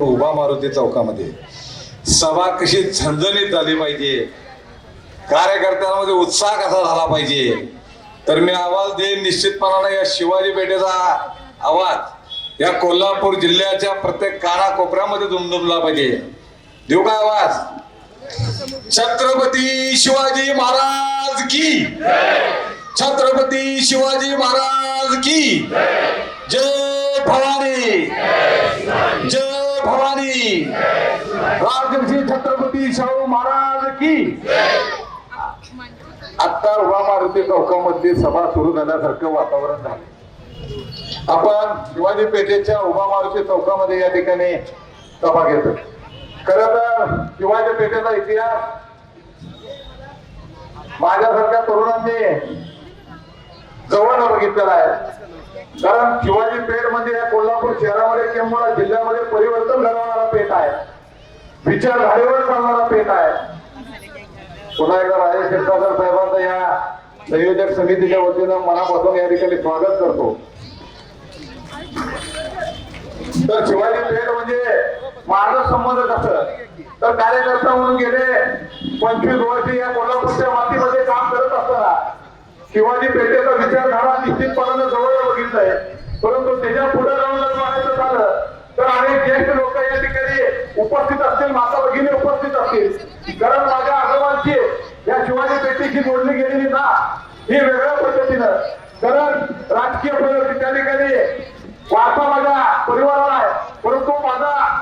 उभा मारुती चौकामध्ये. सभा कशी झणझणीत झाली पाहिजे. कार्यकर्त्यांमध्ये म्हणजे उत्साह कसा झाला पाहिजे. तर मी आवाज देईन निश्चितपणाने या शिवाजी पेठेचा आवाज. या कोल्हापूर जिल्ह्याच्या प्रत्येक कानाकोपऱ्यामध्ये दुमदुमला पाहिजे. देऊ का आवाज? छत्रपती शिवाजी महाराज की. छत्रपती शिवाजी महाराज की. जय भवानी. जय भवानी। राजर्षी छत्रपती शाहू महाराज की। आता उभा मारुती चौकामध्ये सभा सुरू झाल्यासारखं वातावरण झालं आपण शिवाजी पेठेच्या उभा मारुती चौकामध्ये या ठिकाणी सभा घेतो खर तर शिवाजी पेठेचा इतिहास माझ्यासारख्या तरुणांनी जवळ बघितलेला आहे. कारण शिवाजी पेठ म्हणजे या कोल्हापूर शहरामध्ये किंवा जिल्ह्यामध्ये परिवर्तन घडवणारा पेठ आहे. विचारधारेवर चालणारा पेठ आहे. पुन्हा एकदा राजे क्षीरसागर साहेबांचं या संयोजक समितीच्या वतीनं मनापासून या ठिकाणी स्वागत करतो. तर शिवाजी पेठ म्हणजे माझं संबंध कसं तर कार्यकर्ता म्हणून गेले पंचवीस वर्ष या कोल्हापूरच्या मातीमध्ये काम करत असताना शिवाजी पेठ विचारधारा निश्चितपणाने जवळ बघितलंय परंतु त्याच्या पुढे जाऊन जर म्हणायचं झालं तर अनेक ज्येष्ठ लोक या ठिकाणी उपस्थित असतील माता भगिनी उपस्थित असतील. कारण माझ्या आजोबांची या शिवाजी पेठेशी जोडली गेलेली ना ही वेगळ्या पद्धतीनं. कारण राजकीय प्रगती त्या ठिकाणी वारसा माझ्या परिवाराला आहे. परंतु माझा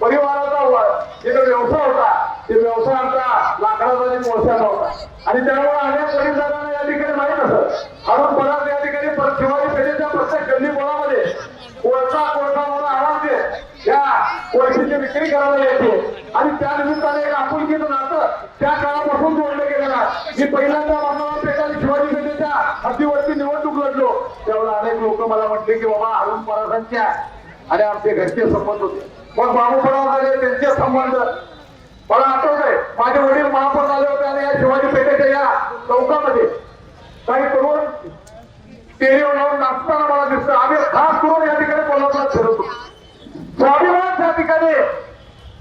परिवाराचा व- व्यवसाय होता. ते व्यवसाय आमचा लाकडाचा आणि कोळशाचा होता. आणि त्यामुळे अनेक परिसरांना या ठिकाणी माहीत असत. म्हणून करायला येते. आणि त्या निमित्ताने एक आपुलकीचं नातं त्या काळापासून जोडलं गेलेलं आहे. मी पहिल्यांदा मानवा पेठ शिवाजी पेठेच्या हद्दीवरती निवडणूक लढलो. त्यावेळेला अनेक लोक मला म्हटले की बाबा अरुण परासांच्या आणि आमचे घरचे संबंध होते. मग बाबू पराव झाले त्यांचे संबंध. मला आठवत आहे माझे वडील महापौर झाले होते आणि या शिवाजी पेठेच्या या चौकामध्ये. काही तरुण तेरी लावून नाचताना मला दिसतं. आम्ही खास करून या ठिकाणी कोल्हापुरात फिरवतो स्वाभिमान त्या ठिकाणी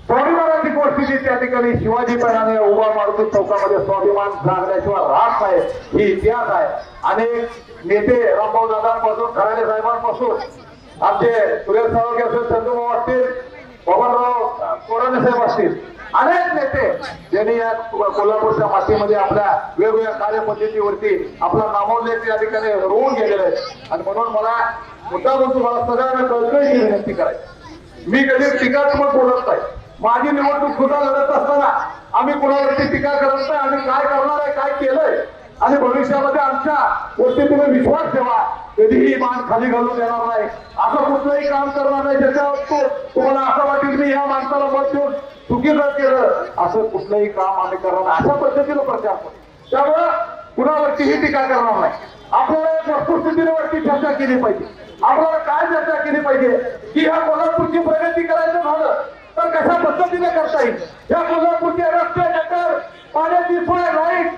स्वाभिमानाची गोष्ट जी त्या ठिकाणी शिवाजी पेठाने उभा मारुती चौकामध्ये स्वाभिमान जागल्याशिवाय राहत नाही. ही इतिहास आहे. अनेक नेते रामभाऊ दादांपासून खराडे साहेबांपासून आमचे सुरेश सावके असतील चंदूभाऊ असतील बबनराव कोराणे साहेब असतील अनेक नेते ज्यांनी या कोल्हापूरच्या मातीमध्ये आपल्या वेगवेगळ्या कार्यपद्धतीवरती आपला नामोल्लेख या ठिकाणी रोवून गेलेले आहेत. आणि म्हणून मला मुद्दा म्हणून तुम्हाला सगळ्यांना कळकळीची विनंती करायची. मी कधी टीकात्मक बोलत नाही. माझी निवडणूक सुद्धा लढत असताना आम्ही कुणावरती टीका करत नाही आम्ही काय करणार आहे काय केलंय? आणि भविष्यामध्ये आमच्या गोष्टी तुम्ही विश्वास ठेवा. कधीही मान खाली घालून देणार नाही. असं कुठलंही काम करणार नाही ज्याच्यावर तुम्हाला असं वाटेल मी या माणसाला मत देऊन चुकीचं केलं. असं कुठलंही काम आम्ही करणार नाही. अशा पद्धतीनं प्रचार करतो त्यामुळं कुणावरतीही टीका करणार नाही. आपल्याला एक वस्तुस्थितीवरती चर्चा केली पाहिजे. आपल्याला काय चर्चा केली पाहिजे? की ह्या कोल्हापूरची प्रगती करायचं झालं. तर कशा पद्धतीने करता येईल? या कोल्हापूरचे रस्ते गटर पाण्याची सोय लाइट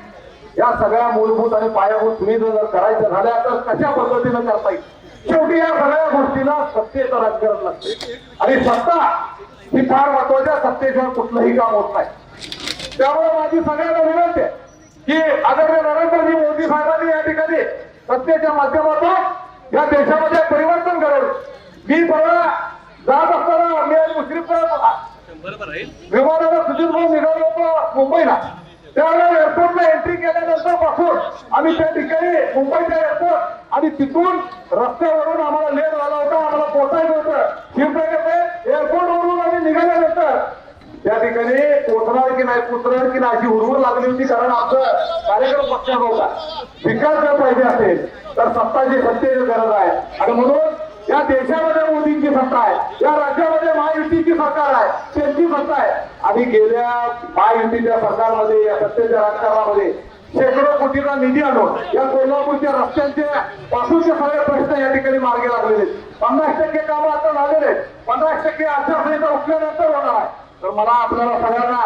या सगळ्या मूलभूत आणि पायाभूत सुविधा जर करायचं झाल्या तर कशा पद्धतीने करता येईल? शेवटी या सगळ्या गोष्टीला सत्तेचं राजकारण लागते. आणि सत्ता ही फार महत्त्वाच्या सत्तेशिवाय कुठलंही काम होत नाही. त्यामुळे माझी सगळ्यांना विनंती आहे की आदरणीय नरेंद्रजी मोदी साहेबांनी या ठिकाणी सत्तेच्या माध्यमातून या देशामध्ये परिवर्तन घडवलं. मी परवा जात असताना मी आणि मुश्रीफ विमानाला सुजित म्हणून निघालो होतो मुंबईला. त्यावेळेला एअरपोर्टला एंट्री केल्यानंतरपासून आम्ही त्या ठिकाणी मुंबईच्या एअरपोर्ट आणि तिथून रस्त्यावरून आम्हाला लेट झाला होता आम्हाला पोहोचायचं होतं. शिवसेनेचे एअरपोर्ट वरून आम्ही निघाल्यानंतर त्या ठिकाणी पोचणार की नाही पोचणार की नाही अशी हुरहुर लागली होती कारण आमचं कार्यक्रम पक्षाचा होता. विकास जर पाहिजे असेल तर सत्ताची सत्तेची गरज आहे. आणि म्हणून या देशामध्ये मोदींची सत्ता आहे. या राज्यामध्ये महायुतीची सरकार आहे. त्यांची सत्ता आहे. आणि गेल्या महायुतीच्या सरकारमध्ये या सत्तेच्या राजकारणामध्ये शेकडो कोटीचा निधी आणून या कोल्हापूरच्या रस्त्यांचे पासूनचे सगळे प्रश्न या ठिकाणी मार्गी लागलेले आहेत. पन्नास टक्के कामं आता झालेले आहेत. पन्नास टक्के आचारसंहिता उठल्यानंतर होणार आहे. तर मला आपल्याला सगळ्यांना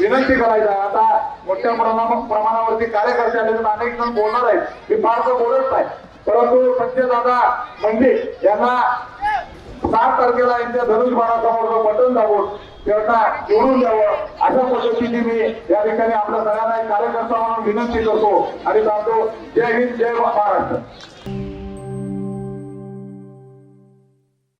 विनंती करायचं आहे. आता मोठ्या प्रमाणावरती कार्यकर्ते आले अनेक जण बोलणार आहेत. मी फार तर बोलत नाही. परंतु संजय दादा यांना सात तारखेला यांच्या धनुष बाणासमोर बटन दाबून त्यांना निवडून द्यावं अशा पद्धतीने मी या ठिकाणी आपल्या सगळ्यांना एक कार्यकर्ता म्हणून विनंती करतो. आणि सांगतो जय हिंद जय महाराष्ट्र.